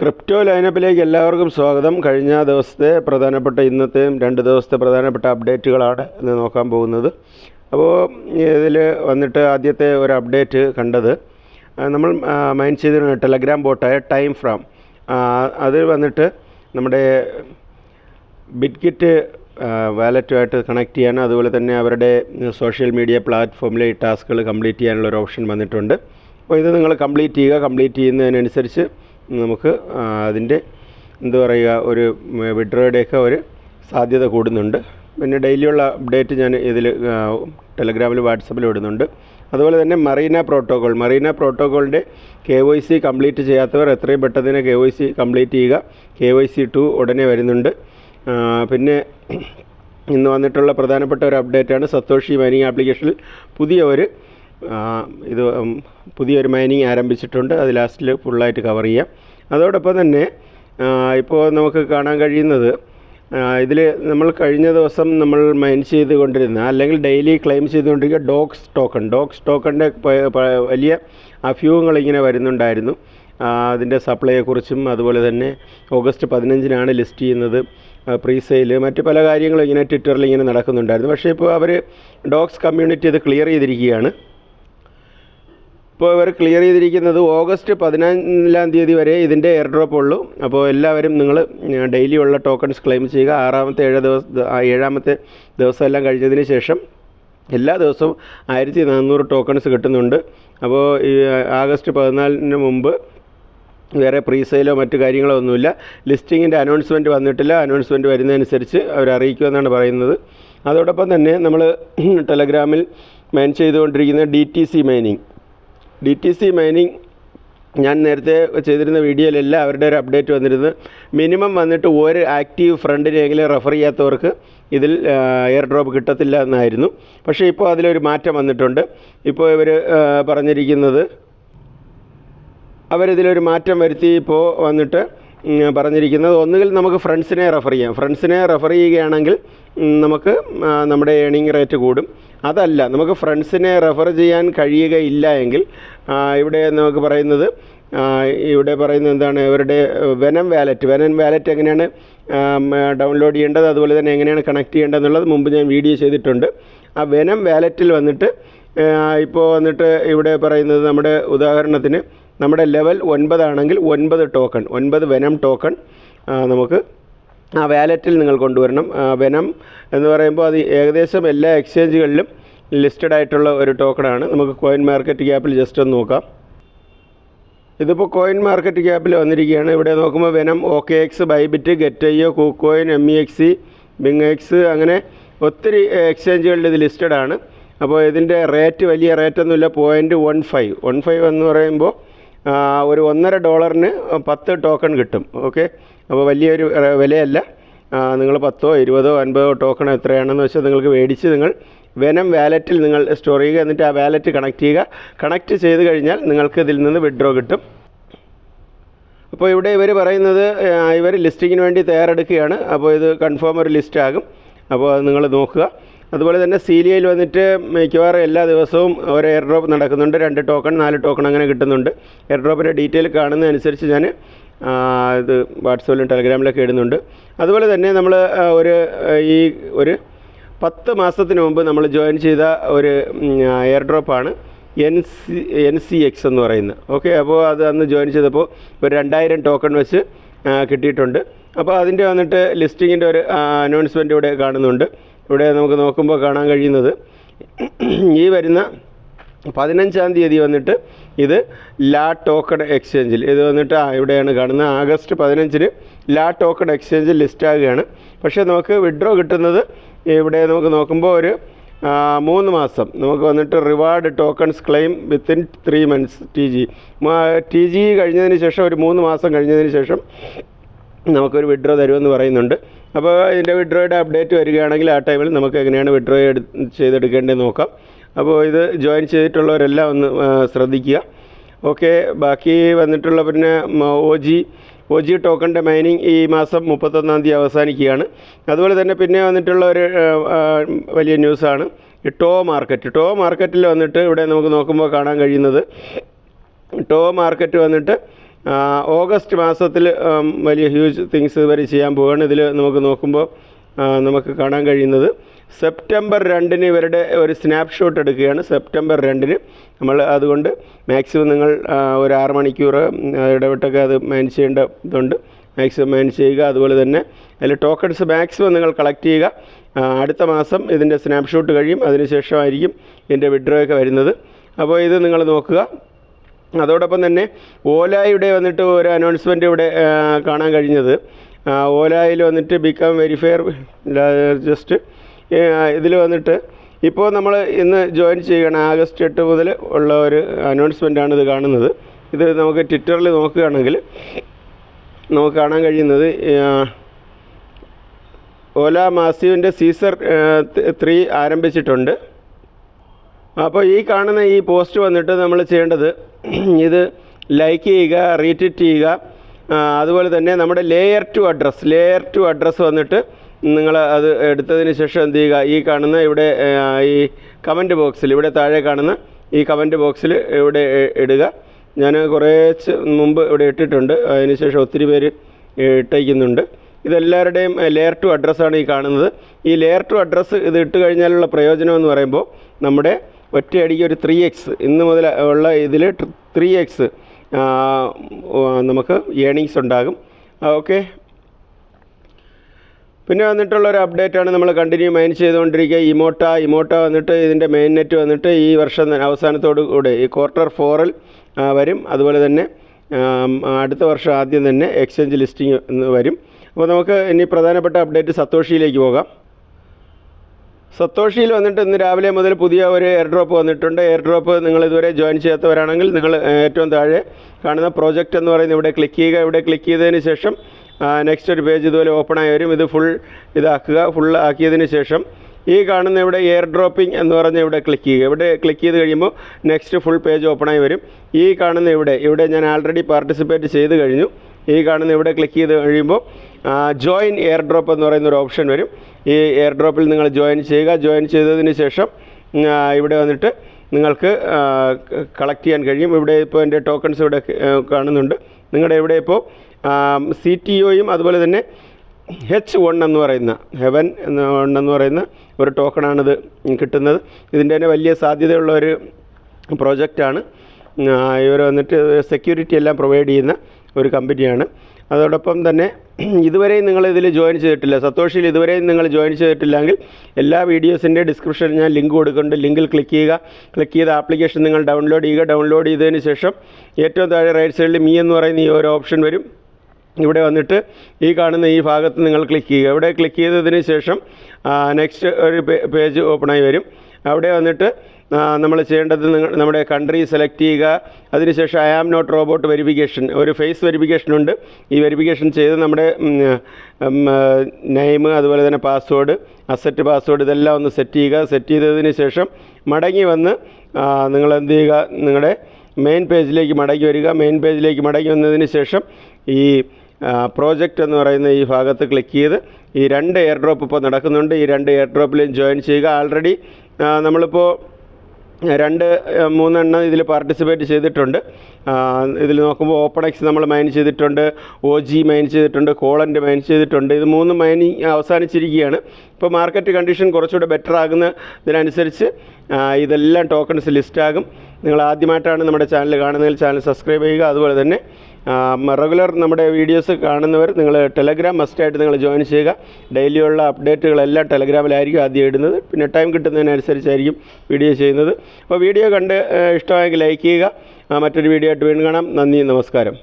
Crypto ലൈനപ്പിലേക്ക് എല്ലാവർക്കും സ്വാഗതം. കഴിഞ്ഞ ദിവസത്തെ പ്രധാനപ്പെട്ട ഇന്നത്തെയും രണ്ട് ദിവസത്തെ പ്രധാനപ്പെട്ട അപ്ഡേറ്റുകളാണ് ഇന്ന് നോക്കാൻ പോകുന്നത്. അപ്പോൾ ഇതിൽ വന്നിട്ട് ആദ്യത്തെ ഒരു അപ്ഡേറ്റ് കണ്ടത് നമ്മൾ മൈൻ ചെയ്തിരുന്ന ടെലഗ്രാം ബോട്ടായ ടൈം ഫ്രാം. അത് വന്നിട്ട് നമ്മുടെ ബിറ്റ്കിറ്റ് വാലറ്റുമായിട്ട് കണക്ട് ചെയ്യാനും അതുപോലെ തന്നെ അവരുടെ സോഷ്യൽ മീഡിയ പ്ലാറ്റ്ഫോമിലെ ടാസ്കുകൾ കംപ്ലീറ്റ് ചെയ്യാനുള്ള ഒരു ഓപ്ഷൻ വന്നിട്ടുണ്ട്. അപ്പോൾ ഇത് നിങ്ങൾ കംപ്ലീറ്റ് ചെയ്യുക. കംപ്ലീറ്റ് ചെയ്യുന്നതിനനുസരിച്ച് നമുക്ക് അതിന്റെ എന്താ പറയുക ഒരു വിഡ്രോയുടെയൊക്കെ ഒരു സാധ്യത കൂടുന്നുണ്ട്. പിന്നെ ഡെയിലിയുള്ള അപ്ഡേറ്റ് ഞാൻ ഇതിൽ ടെലഗ്രാമിൽ വാട്സപ്പിൽ ഇടുന്നുണ്ട്. അതുപോലെ തന്നെ മറീന പ്രോട്ടോകോൾ. മറീന പ്രോട്ടോകോളിന്റെ കെ വൈ സി കംപ്ലീറ്റ് ചെയ്യാത്തവർ എത്രയും പെട്ടെന്ന് കെ വൈ സി കംപ്ലീറ്റ് ചെയ്യുക. കെ വൈ സി ടു ഉടനെ വരുന്നുണ്ട്. പിന്നെ ഇന്ന് വന്നിട്ടുള്ള പ്രധാനപ്പെട്ട ഒരു അപ്ഡേറ്റാണ് സത്തോഷി മൈനിങ് ആപ്ലിക്കേഷനിൽ പുതിയ ഒരു ഇത് പുതിയൊരു മൈനിങ് ആരംഭിച്ചിട്ടുണ്ട്. അത് ലാസ്റ്റിൽ ഫുള്ളായിട്ട് കവർ ചെയ്യാം. അതോടൊപ്പം തന്നെ ഇപ്പോൾ നമുക്ക് കാണാൻ കഴിയുന്നത് ഇതിൽ നമ്മൾ കഴിഞ്ഞ ദിവസം നമ്മൾ മൈൻ ചെയ്തുകൊണ്ടിരുന്ന അല്ലെങ്കിൽ ഡെയിലി ക്ലെയിം ചെയ്തുകൊണ്ടിരിക്കുക ഡോക്സ് ടോക്കൺ ഡോക്സ് ടോക്കണിന്റെ വലിയ അഭ്യൂഹങ്ങൾ ഇങ്ങനെ വരുന്നുണ്ടായിരുന്നു. അതിന്റെ സപ്ലൈയെക്കുറിച്ചും അതുപോലെ തന്നെ ഓഗസ്റ്റ് പതിനഞ്ചിനാണ് ലിസ്റ്റ് ചെയ്യുന്നത് പ്രീ സെയിൽ മറ്റ് പല കാര്യങ്ങളും ഇങ്ങനെ ട്വിറ്ററിൽ ഇങ്ങനെ നടക്കുന്നുണ്ടായിരുന്നു. പക്ഷേ ഇപ്പോൾ അവർ ഡോഗ്സ് കമ്മ്യൂണിറ്റി ഇത് ക്ലിയർ ചെയ്തിരിക്കുകയാണ്. ഇപ്പോൾ ഇവർ ക്ലിയർ ചെയ്തിരിക്കുന്നത് ഓഗസ്റ്റ് പതിനാലാം തീയതി വരെ ഇതിന്റെ എയർ ഡ്രോപ്പ് ഉള്ളൂ. അപ്പോൾ എല്ലാവരും നിങ്ങൾ ഡെയിലി ഉള്ള ടോക്കൺസ് ക്ലെയിം ചെയ്യുക. ആറാമത്തെ ഏഴ് ദിവസം ഏഴാമത്തെ ദിവസമെല്ലാം കഴിഞ്ഞതിന് ശേഷം എല്ലാ ദിവസവും ആയിരത്തി നാനൂറ് ടോക്കൺസ് കിട്ടുന്നുണ്ട്. അപ്പോൾ ഈ ആഗസ്റ്റ് പതിനാലിന് മുമ്പ് വേറെ പ്രീസെയിലോ മറ്റു കാര്യങ്ങളോ ഒന്നുമില്ല. ലിസ്റ്റിങ്ങിന്റെ അനൗൺസ്മെന്റ് വന്നിട്ടില്ല. അനൗൺസ്മെന്റ് വരുന്നതനുസരിച്ച് അവർ അറിയിക്കുമെന്നാണ് പറയുന്നത്. അതോടൊപ്പം തന്നെ നമ്മൾ ടെലഗ്രാമിൽ മെയിൻ ചെയ്തുകൊണ്ടിരിക്കുന്ന D T C mining D T C mining ഞാൻ നേരത്തെ ചെയ്തിരുന്ന വീഡിയോയിലെല്ലാം അവരുടെ ഒരു അപ്ഡേറ്റ് വന്നിരുന്നത് മിനിമം വന്നിട്ട് ഒരു ആക്റ്റീവ് ഫ്രണ്ടിനെങ്കിലും റെഫർ ചെയ്യാത്തവർക്ക് ഇതിൽ എയർ ഡ്രോപ്പ് കിട്ടത്തില്ല എന്നായിരുന്നു. പക്ഷേ ഇപ്പോൾ അതിലൊരു മാറ്റം വന്നിട്ടുണ്ട്. ഇപ്പോൾ ഇവർ പറഞ്ഞിരിക്കുന്നത് അവരിതിലൊരു മാറ്റം വരുത്തി ഇപ്പോൾ വന്നിട്ട് പറഞ്ഞിരിക്കുന്നത്. ഒന്നുകിൽ നമുക്ക് ഫ്രണ്ട്സിനെ റെഫർ ചെയ്യാം. ഫ്രണ്ട്സിനെ റെഫർ ചെയ്യുകയാണെങ്കിൽ നമുക്ക് നമ്മുടെ ഏണിംഗ് റേറ്റ് കൂടും. അതല്ല നമുക്ക് ഫ്രണ്ട്സിനെ റെഫർ ചെയ്യാൻ കഴിയുകയില്ല എങ്കിൽ ഇവിടെ നമുക്ക് പറയുന്നത് ഇവിടെ പറയുന്നത് എന്താണ്? ഇവരുടെ വെനം വാലറ്റ് വെനം വാലറ്റ് എങ്ങനെയാണ് ഡൗൺലോഡ് ചെയ്യേണ്ടത്? അതുപോലെ തന്നെ എങ്ങനെയാണ് കണക്ട് ചെയ്യേണ്ടത് എന്നുള്ളത് മുമ്പ് ഞാൻ വീഡിയോ ചെയ്തിട്ടുണ്ട്. ആ വെനം വാലറ്റിൽ വന്നിട്ട് ഇപ്പോൾ വന്നിട്ട് ഇവിടെ പറയുന്നത് നമ്മുടെ ഉദാഹരണത്തിന് നമ്മുടെ ലെവൽ ഒൻപതാണെങ്കിൽ ഒൻപത് ടോക്കൺ ഒൻപത് വെനം ടോക്കൺ നമുക്ക് ആ വാലറ്റിൽ നിങ്ങൾ കൊണ്ടുവരണം. വെനം എന്ന് പറയുമ്പോൾ അത് ഏകദേശം എല്ലാ എക്സ്ചേഞ്ചുകളിലും ലിസ്റ്റഡ് ആയിട്ടുള്ള ഒരു ടോക്കണാണ് നമുക്ക് കോയിൻ മാർക്കറ്റ് ക്യാപ്പിൽ ജസ്റ്റ് ഒന്ന് നോക്കാം. ഇതിപ്പോൾ കോയിൻ മാർക്കറ്റ് ക്യാപ്പിൽ വന്നിരിക്കുകയാണ്. ഇവിടെ നോക്കുമ്പോൾ Venom OKX Bybit Gate Gate io KuCoin M E X C BingX അങ്ങനെ ഒത്തിരി എക്സ്ചേഞ്ചുകളിൽ ഇത് ലിസ്റ്റഡ് ആണ്. അപ്പോൾ ഇതിന്റെ റേറ്റ് വലിയ റേറ്റ് ഒന്നുമില്ല point one five one five എന്ന് പറയുമ്പോൾ ഒരു ഒന്നര ഡോളറിന് പത്ത് ടോക്കൺ കിട്ടും. ഓക്കെ അപ്പോൾ വലിയൊരു വിലയല്ല. നിങ്ങൾ പത്തോ ഇരുപതോ അൻപതോ ടോക്കൺ എത്രയാണെന്ന് വെച്ചാൽ നിങ്ങൾക്ക് മേടിച്ച് നിങ്ങൾ വെനം വാലറ്റിൽ നിങ്ങൾ സ്റ്റോർ ചെയ്യുക. എന്നിട്ട് ആ വാലറ്റ് കണക്ട് ചെയ്യുക. കണക്ട് ചെയ്ത് കഴിഞ്ഞാൽ നിങ്ങൾക്ക് ഇതിൽ നിന്ന് വിഡ്രോ കിട്ടും. അപ്പോൾ ഇവിടെ ഇവർ പറയുന്നത് ഇവർ ലിസ്റ്റിങ്ങിന് വേണ്ടി തയ്യാറെടുക്കുകയാണ്. അപ്പോൾ ഇത് കൺഫേം ഒരു ലിസ്റ്റ് ആകും. അപ്പോൾ അത് നിങ്ങൾ നോക്കുക. അതുപോലെ തന്നെ സീലിയയിൽ വന്നിട്ട് മിക്കവാറും എല്ലാ ദിവസവും ഒരു എയർ ഡ്രോപ്പ് നടക്കുന്നുണ്ട്. രണ്ട് ടോക്കൺ നാല് ടോക്കൺ അങ്ങനെ കിട്ടുന്നുണ്ട്. എയർ ഡ്രോപ്പിന്റെ ഡീറ്റെയിൽ കാണുന്നതനുസരിച്ച് ഞാൻ ഇത് വാട്സപ്പിലും ടെലഗ്രാമിലൊക്കെ ഇടുന്നുണ്ട്. അതുപോലെ തന്നെ നമ്മൾ ഒരു ഈ ഒരു പത്ത് മാസത്തിന് മുമ്പ് നമ്മൾ ജോയിൻ ചെയ്ത ഒരു air ഡ്രോപ്പാണ് N C N C X എന്ന് പറയുന്നത്. ഓക്കെ അപ്പോൾ അത് അന്ന് ജോയിൻ ചെയ്തപ്പോൾ ഒരു രണ്ടായിരം ടോക്കൺ വെച്ച് കിട്ടിയിട്ടുണ്ട്. അപ്പോൾ അതിന്റെ വന്നിട്ട് ലിസ്റ്റിങ്ങിന്റെ ഒരു അനൗൺസ്മെന്റ് ഇവിടെ കാണുന്നുണ്ട്. ഇവിടെ നമുക്ക് നോക്കുമ്പോൾ കാണാൻ കഴിയുന്നത് ഈ വരുന്ന പതിനഞ്ചാം തീയതി വന്നിട്ട് ഇത് ലാ ടോക്കൺ എക്സ്ചേഞ്ചിൽ ഇത് വന്നിട്ട് ഇവിടെയാണ് കാണുന്നത്. ആഗസ്റ്റ് പതിനഞ്ചിന് ലാ ടോക്കൺ എക്സ്ചേഞ്ചിൽ ലിസ്റ്റ് ആകുകയാണ് പക്ഷേ നമുക്ക് വിഡ്രോ കിട്ടുന്നത് ഇവിടെ നമുക്ക് നോക്കുമ്പോൾ ഒരു മൂന്ന് മാസം. നമുക്ക് വന്നിട്ട് reward tokens claim within three months T G. T G കഴിഞ്ഞതിന് ശേഷം ഒരു മൂന്ന് മാസം കഴിഞ്ഞതിന് ശേഷം നമുക്കൊരു വിഡ്രോ തരുമെന്ന് പറയുന്നുണ്ട്. അപ്പോൾ ഇതിന്റെ വിഡ്രോയുടെ അപ്ഡേറ്റ് വരികയാണെങ്കിൽ ആ ടൈമിൽ നമുക്ക് എങ്ങനെയാണ് വിഡ്രോ എടു ചെയ്തെടുക്കേണ്ടത് നോക്കാം. അപ്പോൾ ഇത് ജോയിൻ ചെയ്തിട്ടുള്ളവരെല്ലാം ഒന്ന് ശ്രദ്ധിക്കുക. ഓക്കെ ബാക്കി വന്നിട്ടുള്ള പിന്നെ ഒ ജി ഒ ജി ടോക്കണിന്റെ മൈനിങ് ഈ മാസം മുപ്പത്തൊന്നാം തീയതി അവസാനിക്കുകയാണ്. അതുപോലെ തന്നെ പിന്നെ വന്നിട്ടുള്ള ഒരു വലിയ ന്യൂസാണ് ടോ മാർക്കറ്റ്. ടോ മാർക്കറ്റിൽ വന്നിട്ട് ഇവിടെ നമുക്ക് നോക്കുമ്പോൾ കാണാൻ കഴിയുന്നത് ടോ മാർക്കറ്റ് വന്നിട്ട് ഓഗസ്റ്റ് മാസത്തിൽ വലിയ ഹ്യൂജ് തിങ്സ് വരെ ചെയ്യാൻ പോവുകയാണ് ഇതിൽ നമുക്ക് നോക്കുമ്പോൾ നമുക്ക് കാണാൻ കഴിയുന്നത് സെപ്റ്റംബർ രണ്ടിന് ഇവരുടെ ഒരു സ്നാപ്ഷോട്ട് എടുക്കുകയാണ്. സെപ്റ്റംബർ രണ്ടിന് നമ്മൾ അതുകൊണ്ട് മാക്സിമം നിങ്ങൾ ഒരു ആറ് മണിക്കൂർ ഇടവിട്ടൊക്കെ അത് മാനേജ് ചെയ്യേണ്ട ഇതുണ്ട് മാക്സിമം മാനേജ് ചെയ്യുക. അതുപോലെ തന്നെ അതിൽ ടോക്കൺസ് മാക്സിമം നിങ്ങൾ കളക്ട് ചെയ്യുക. അടുത്ത മാസം ഇതിന്റെ സ്നാപ്ഷോട്ട് കഴിയും. അതിനുശേഷമായിരിക്കും ഇതിന്റെ വിഡ്രോ ഒക്കെ വരുന്നത്. അപ്പോൾ ഇത് നിങ്ങൾ നോക്കുക. അതോടൊപ്പം തന്നെ ഓലായുടെ വന്നിട്ട് ഒരു അനൗൺസ്മെന്റ് ഇവിടെ കാണാൻ കഴിഞ്ഞത്. ഓലായിൽ വന്നിട്ട് ബിക്കം വെരിഫയർ ജസ്റ്റ് ഇതിൽ വന്നിട്ട് ഇപ്പോൾ നമ്മൾ ഇന്ന് ജോയിൻ ചെയ്യുകയാണ് ആഗസ്റ്റ് എട്ട് മുതൽ ഉള്ള ഒരു അനൗൺസ്മെന്റാണ് ഇത് കാണുന്നത്. ഇത് നമുക്ക് ട്വിറ്ററിൽ നോക്കുകയാണെങ്കിൽ നമുക്ക് കാണാൻ കഴിയുന്നത് ഓല മാസീവിന്റെ സീസർ ത്രീ ആരംഭിച്ചിട്ടുണ്ട്. അപ്പോൾ ഈ കാണുന്ന ഈ പോസ്റ്റ് വന്നിട്ട് നമ്മൾ ചെയ്യേണ്ടത് ഇത് ലൈക്ക് ചെയ്യുക റീട്വീറ്റ് ചെയ്യുക. അതുപോലെ തന്നെ നമ്മുടെ layer two address layer two address വന്നിട്ട് നിങ്ങൾ അത് എടുത്തതിന് ശേഷം എന്ത് ചെയ്യുക ഈ കാണുന്ന ഇവിടെ ഈ കമന്റ് ബോക്സിൽ ഇവിടെ താഴെ കാണുന്ന ഈ കമന്റ് ബോക്സിൽ ഇവിടെ ഇടുക. ഞാൻ കുറേച്ച് മുമ്പ് ഇവിടെ ഇട്ടിട്ടുണ്ട്. അതിന് ശേഷം ഒത്തിരി പേര് ഇട്ടയക്കുന്നുണ്ട് ഇതെല്ലാവരുടെയും ലെയർ ടു അഡ്രസ്സാണ് ഈ കാണുന്നത്. ഈ ലെയർ ടു അഡ്രസ്സ് ഇത് ഇട്ട് കഴിഞ്ഞാലുള്ള പ്രയോജനം എന്ന് പറയുമ്പോൾ നമ്മുടെ ഒറ്റയടിക്ക് ഒരു ത്രീ എക്സ് ഇന്ന് മുതൽ ഉള്ള ഇതിൽ ത്രീ എക്സ് നമുക്ക് ഏണിങ്സ് ഉണ്ടാകും. ഓക്കെ പിന്നെ വന്നിട്ടുള്ള ഒരു അപ്ഡേറ്റ് ആണ് നമ്മൾ കണ്ടിന്യൂ മൈൻ ചെയ്തുകൊണ്ടിരിക്കുക. ഇമോട്ട ഇമോട്ട വന്നിട്ട് ഇതിന്റെ മെയിൻ നെറ്റ് വന്നിട്ട് ഈ വർഷം അവസാനത്തോടു കൂടെ ഈ ക്വാർട്ടർ ഫോറിൽ വരും. അതുപോലെ തന്നെ അടുത്ത വർഷം ആദ്യം തന്നെ എക്സ്ചേഞ്ച് ലിസ്റ്റിംഗ് വരും. അപ്പോൾ നമുക്ക് ഇനി പ്രധാനപ്പെട്ട അപ്ഡേറ്റ് സത്തോഷിയിലേക്ക് പോകാം. സത്തോഷിയിൽ വന്നിട്ട് ഇന്ന് രാവിലെ മുതൽ പുതിയ ഒരു എയർ ഡ്രോപ്പ് വന്നിട്ടുണ്ട്. എയർ ഡ്രോപ്പ് നിങ്ങൾ ഇതുവരെ ജോയിൻ ചെയ്യാത്തവരാണെങ്കിൽ നിങ്ങൾ ഏറ്റവും താഴെ കാണുന്ന പ്രോജക്റ്റ് എന്ന് പറയുന്നത് ഇവിടെ ക്ലിക്ക് ചെയ്യുക. ഇവിടെ ക്ലിക്ക് ചെയ്തതിന് ശേഷം നെക്സ്റ്റ് ഒരു പേജ് ഇതുപോലെ ഓപ്പൺ ആയി വരും. ഇത് ഫുൾ ഇതാക്കുക. ഫുൾ ആക്കിയതിന് ശേഷം ഈ കാണുന്ന ഇവിടെ എയർ ഡ്രോപ്പിംഗ് എന്ന് പറഞ്ഞ് ഇവിടെ ക്ലിക്ക് ചെയ്യുക. ഇവിടെ ക്ലിക്ക് ചെയ്ത് കഴിയുമ്പോൾ നെക്സ്റ്റ് ഫുൾ പേജ് ഓപ്പൺ ആയി വരും. ഈ കാണുന്ന ഇവിടെ ഇവിടെ ഞാൻ ആൾറെഡി പാർട്ടിസിപ്പേറ്റ് ചെയ്ത് കഴിഞ്ഞു. ഈ കാണുന്ന ഇവിടെ ക്ലിക്ക് ചെയ്ത് കഴിയുമ്പോൾ ജോയിൻ എയർ ഡ്രോപ്പ് എന്ന് പറയുന്ന ഒരു ഓപ്ഷൻ വരും. ഈ എയർ ഡ്രോപ്പിൽ നിങ്ങൾ ജോയിൻ ചെയ്യുക. ജോയിൻ ചെയ്തതിന് ശേഷം ഇവിടെ വന്നിട്ട് നിങ്ങൾക്ക് കളക്ട് ചെയ്യാൻ കഴിയും. ഇവിടെ ഇപ്പോൾ എന്റെ ടോക്കൺസ് ഇവിടെ കാണുന്നുണ്ട്. നിങ്ങളുടെ ഇവിടെ ഇപ്പോൾ സി ടി ഒയും അതുപോലെ തന്നെ എച്ച് വൺ എന്ന് പറയുന്ന ഹെവൻ എന്ന വൺ എന്ന് പറയുന്ന ഒരു ടോക്കണാണിത് കിട്ടുന്നത്. ഇതിന്റെ തന്നെ വലിയ സാധ്യതയുള്ള ഒരു പ്രോജക്റ്റാണ് ഇവർ വന്നിട്ട് സെക്യൂരിറ്റി എല്ലാം പ്രൊവൈഡ് ചെയ്യുന്ന ഒരു കമ്പനിയാണ് അതോടൊപ്പം തന്നെ ഇതുവരെയും നിങ്ങൾ ഇതിൽ ജോയിൻ ചെയ്തിട്ടില്ല. സത്തോഷിയിൽ ഇതുവരെയും നിങ്ങൾ ജോയിൻ ചെയ്തിട്ടില്ലെങ്കിൽ എല്ലാ വീഡിയോസിന്റെ ഡിസ്ക്രിപ്ഷനിൽ ഞാൻ ലിങ്ക് കൊടുക്കുന്നുണ്ട്. ലിങ്കിൽ ക്ലിക്ക് ചെയ്യുക. ക്ലിക്ക് ചെയ്ത ആപ്ലിക്കേഷൻ നിങ്ങൾ ഡൗൺലോഡ് ചെയ്യുക. ഡൗൺലോഡ് ചെയ്തതിന് ശേഷം ഏറ്റവും താഴെ റൈറ്റ് സൈഡിൽ മീ എന്ന് പറയുന്ന ഈ ഒരു ഓപ്ഷൻ വരും. ഇവിടെ വന്നിട്ട് ഈ കാണുന്ന ഈ ഭാഗത്ത് നിങ്ങൾ ക്ലിക്ക് ചെയ്യുക. ഇവിടെ ക്ലിക്ക് ചെയ്തതിന് ശേഷം നെക്സ്റ്റ് ഒരു പേജ് ഓപ്പണായി വരും. അവിടെ വന്നിട്ട് നമ്മൾ ചെയ്യേണ്ടത് നമ്മുടെ കൺട്രി സെലക്ട് ചെയ്യുക. അതിനുശേഷം I am not robot verification ഒരു ഫേസ് വെരിഫിക്കേഷൻ ഉണ്ട്. ഈ വെരിഫിക്കേഷൻ ചെയ്ത് നമ്മുടെ നെയിം അതുപോലെ തന്നെ പാസ്വേഡ് അസറ്റ് പാസ്വേഡ് ഇതെല്ലാം ഒന്ന് സെറ്റ് ചെയ്യുക. സെറ്റ് ചെയ്തതിന് ശേഷം മടങ്ങി വന്ന് നിങ്ങൾ എന്ത് ചെയ്യുക? നിങ്ങളുടെ മെയിൻ പേജിലേക്ക് മടങ്ങി വരിക. മെയിൻ പേജിലേക്ക് മടങ്ങി വന്നതിന് ശേഷം ഈ പ്രോജക്റ്റ് എന്ന് പറയുന്ന ഈ ഭാഗത്ത് ക്ലിക്ക് ചെയ്ത് ഈ രണ്ട് എയർ ഡ്രോപ്പ് ഇപ്പോൾ നടക്കുന്നുണ്ട്. ഈ രണ്ട് എയർ ഡ്രോപ്പിലും ജോയിൻ ചെയ്യുക ആൾറെഡി നമ്മളിപ്പോൾ രണ്ട് മൂന്നെണ്ണം ഇതിൽ പാർട്ടിസിപ്പേറ്റ് ചെയ്തിട്ടുണ്ട്. ഇതിൽ നോക്കുമ്പോൾ ഓപ്പൺ എക്സ് നമ്മൾ മൈൻ ചെയ്തിട്ടുണ്ട്. ഒ ജി മൈൻ ചെയ്തിട്ടുണ്ട്. കോളന്റ് മൈൻ ചെയ്തിട്ടുണ്ട്. ഇത് മൂന്ന് മൈനിങ് അവസാനിച്ചിരിക്കുകയാണ്. ഇപ്പോൾ മാർക്കറ്റ് കണ്ടീഷൻ കുറച്ചുകൂടെ ബെറ്റർ ആകുന്നതിനനുസരിച്ച് ഇതെല്ലാം ടോക്കൺസ് ലിസ്റ്റാകും നിങ്ങൾ ആദ്യമായിട്ടാണ് നമ്മുടെ ചാനൽ കാണുന്നതിൽ ചാനൽ സബ്സ്ക്രൈബ് ചെയ്യുക. അതുപോലെ തന്നെ റെഗുലർ നമ്മുടെ വീഡിയോസ് കാണുന്നവർ നിങ്ങൾ ടെലഗ്രാം മസ്റ്റായിട്ട് നിങ്ങൾ ജോയിൻ ചെയ്യുക. ഡെയിലിയുള്ള അപ്ഡേറ്റുകളെല്ലാം ടെലഗ്രാമിലായിരിക്കും ആദ്യം ഇടുന്നത്. പിന്നെ ടൈം കിട്ടുന്നതിനനുസരിച്ചായിരിക്കും വീഡിയോ ചെയ്യുന്നത്. അപ്പോൾ വീഡിയോ കണ്ട് ഇഷ്ടമായെങ്കിൽ ലൈക്ക് ചെയ്യുക. മറ്റൊരു വീഡിയോ ആയിട്ട് വീണ്ടും കാണാം. നന്ദി നമസ്കാരം.